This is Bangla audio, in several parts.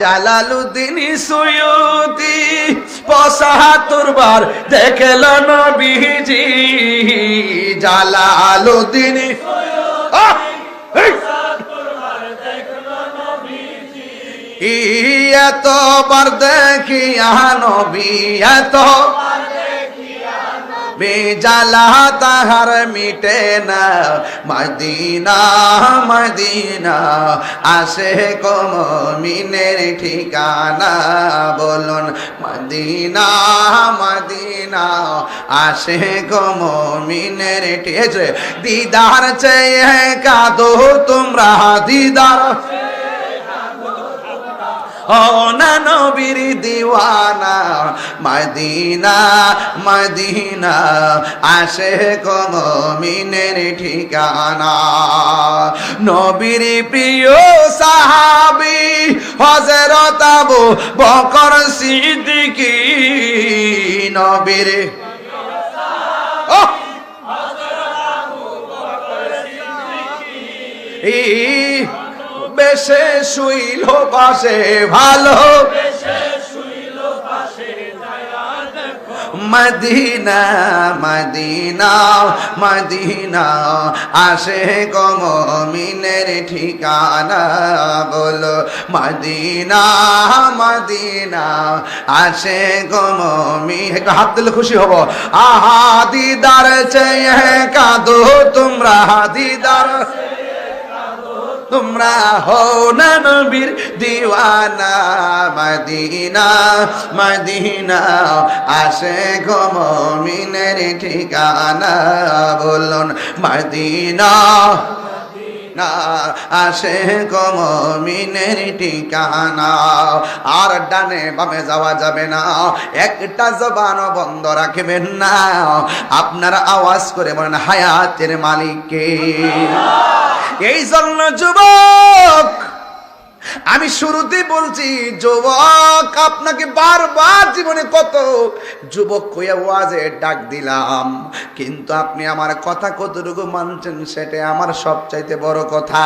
জালালুদ্দিন সুয়ুতি পঁচাত্তর দেখল নবীজি জালালুদ্দিন আহ! এতবার দেখিয়া নবী এত বেজালা তাহার মিটে না। মদিনা মদিনা, আসে কম মিনের ঠিকানা বলুন। মদিনা মদিনা, আসে কম মিনের ঠিকাছে দিদার চেয়ে কাদো তোমরা, দিদার। না নবীর দিওয়ানা, মদিনা মদিনা আসে কম মিনের ঠিকানা। নবীর প্রিয় সাহাবি হজরত আবু বকর সিদ্দিকি, নবীর এই বেশে শুইল পাশে ভালো। মদিনা মদিনা মদিনা, আসে কম মিনের ঠিকানা বলো। মদিনা মদিনা, আসে কম হাত দিলে খুশি হব। আহা, দিদার চেয়ে কাঁদো তোমরা, দিদার তোমরা হো না নবীর দিওয়ানা, মদিনা মদিনা আসে গো মমিনের ঠিকানা বলুন, মদিনা না আসে গো মমিনের ঠিকানা। আর ডানে বামে যাওয়া যাবে না, একটা জবানও বন্ধ রাখবেন না। আপনারা আওয়াজ করে বলেন, হায়াতের মালিককে। এই জন্য যুবক, আমি শুরুতে বলছি, যুবক, আপনাকে বারবার জীবনে কত যুবক কইয়া ওয়াজে ডাক দিলাম, কিন্তু আপনি আমার কথা কতটুকু মানছেন সেটা আমার সবচাইতে বড় কথা।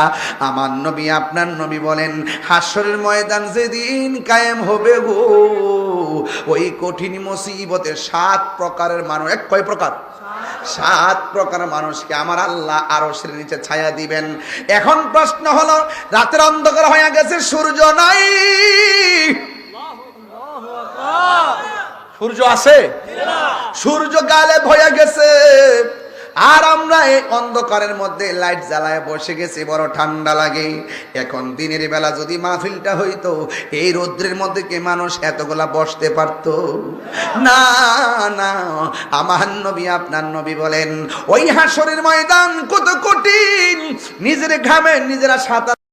আমার নবী, আপনার নবী বলেন হাস্যরের ময়দান যেদিন কায়েম হবে গো, ওই কঠিন মুসিবতে সাত প্রকারের মানুষ, এক কয় প্রকার? সাত প্রকার মানুষকে আমার আল্লাহ আরও নিচে ছায়া দিবেন। এখন প্রশ্ন হলো রাতের অন্ধকার হয়ে গেছে সূর্য নাই। সূর্য আছে? সূর্য গালে ভয়ে গেছে। আর আমরা এই অন্ধকারের মধ্যে লাইট জ্বালায় বসে গেছি, বড় ঠান্ডা লাগে। এখন দিনের বেলা যদি মাহফিলটা হইতো, এই রৌদ্রের মধ্যে কে মানুষ এতগুলা বসতে পারত? না না, আমার নবী, আপনার নবী বলেন, ওই হাসরের ময়দান কত কঠিন। নিজের ঘামে নিজেরা সাঁতার